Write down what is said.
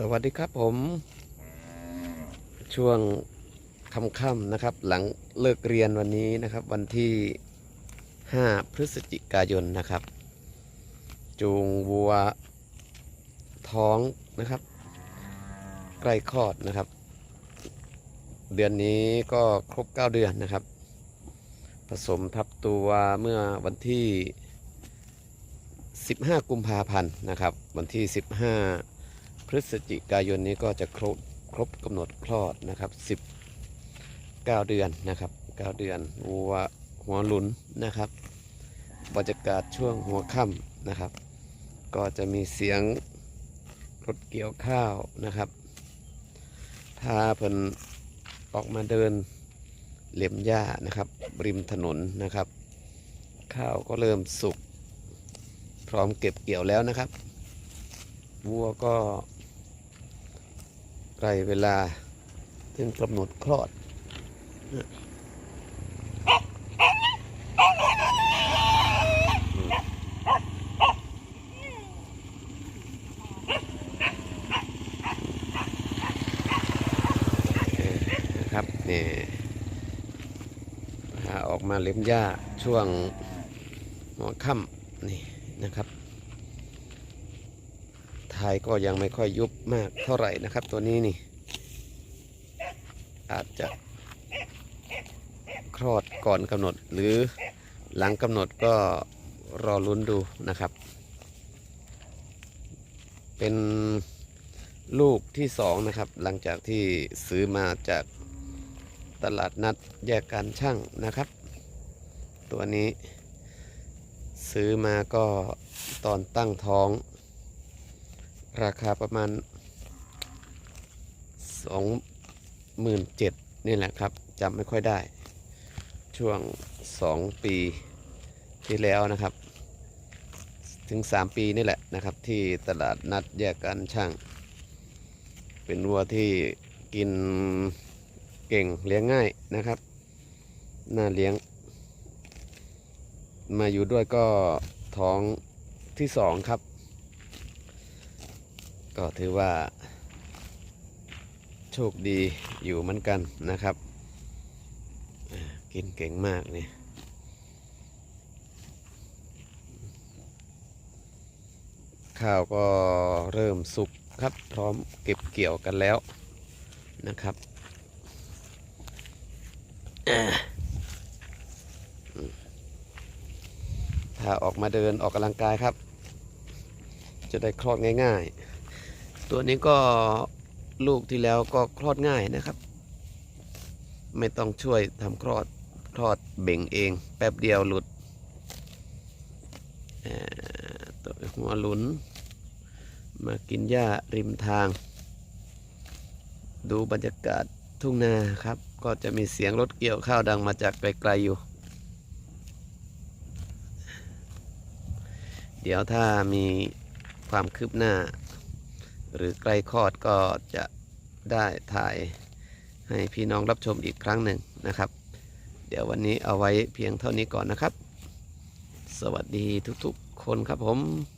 สวัสดีครับผม ช่วงค่ำๆนะครับ หลังเลิกเรียนวันนี้นะครับ วันที่ 5 พฤศจิกายนนะครับ จูงวัวท้องนะครับ ใกล้คลอดนะครับ เดือนนี้ก็ครบ 9 เดือนนะครับ ผสมทับตัวเมื่อวันที่ 15 กุมภาพันธ์นะครับ วันที่ 15 พฤศจิกายนนี้ก็จะครบครบกำหนดคลอดนะครับ 19 เดือนนะครับ 9 เดือนวัวหัวหลุนนะครับบรรยากาศช่วงหัวค่ำนะครับ ก็จะมีเสียงรถเกี่ยวข้าวนะครับพาเพิ่นออกมาเดินเหลี่ยมหญ้านะครับริมถนนนะครับ ข้าวก็เริ่มสุก พร้อมเก็บเกี่ยวแล้วนะครับ วัวก็ ใกล้เวลาถึงกำหนดคลอด นะครับนี่พาออกมาเล็มหญ้าช่วงหัวค่ำนี่นะครับ ทายก็ยังไม่ค่อยยุบมากเท่าไหร่นะครับ ตัวนี้นี่ อาจจะคลอดก่อนกำหนดหรือหลังกำหนดก็รอลุ้นดูนะครับ เป็นลูกที่สองนะครับ หลังจากที่ซื้อมาจากตลาดนัดแยกการช่างนะครับ ตัวนี้ซื้อมาก็ตอนตั้งท้อง ราคาประมาณสองหมื่นเจ็ดนี่แหละครับจำไม่ค่อยได้ ช่วงสองปีที่แล้วนะครับ ถึงสามปีนี่แหละนะครับ ที่ตลาดนัดแยกการช่าง เป็นวัวที่กินเก่งเลี้ยงง่ายนะครับน่าเลี้ยง มาอยู่ด้วยก็ท้องที่สองครับ ก็ถือว่า โชคดีอยู่เหมือนกันนะครับ กินเก่งมากเนี่ยข้าวก็เริ่มสุกครับพร้อมเก็บเกี่ยวกันแล้วนะครับอ่าอืมถ้าออกมาเดินออกกำลังกายครับ จะได้คลอดง่าย ๆ ตัวนี้ก็ลูกที่แล้วก็คลอดง่ายนะครับ ไม่ต้องช่วยทำคลอดคลอดเบ่งเอง แป๊บเดียวหลุดตัวหัวหลุน มากินหญ้าริมทาง ดูบรรยากาศทุ่งนาครับ ก็จะมีเสียงรถเกี่ยวข้าวดังมาจากไกลๆอยู่ เดี๋ยวถ้ามีความคืบหน้า หรือใกล้คลอดก็จะได้ถ่ายให้พี่น้องรับชมอีกครั้งหนึ่งนะครับ เดี๋ยววันนี้เอาไว้เพียงเท่านี้ก่อนนะครับ สวัสดีทุกๆคนครับผม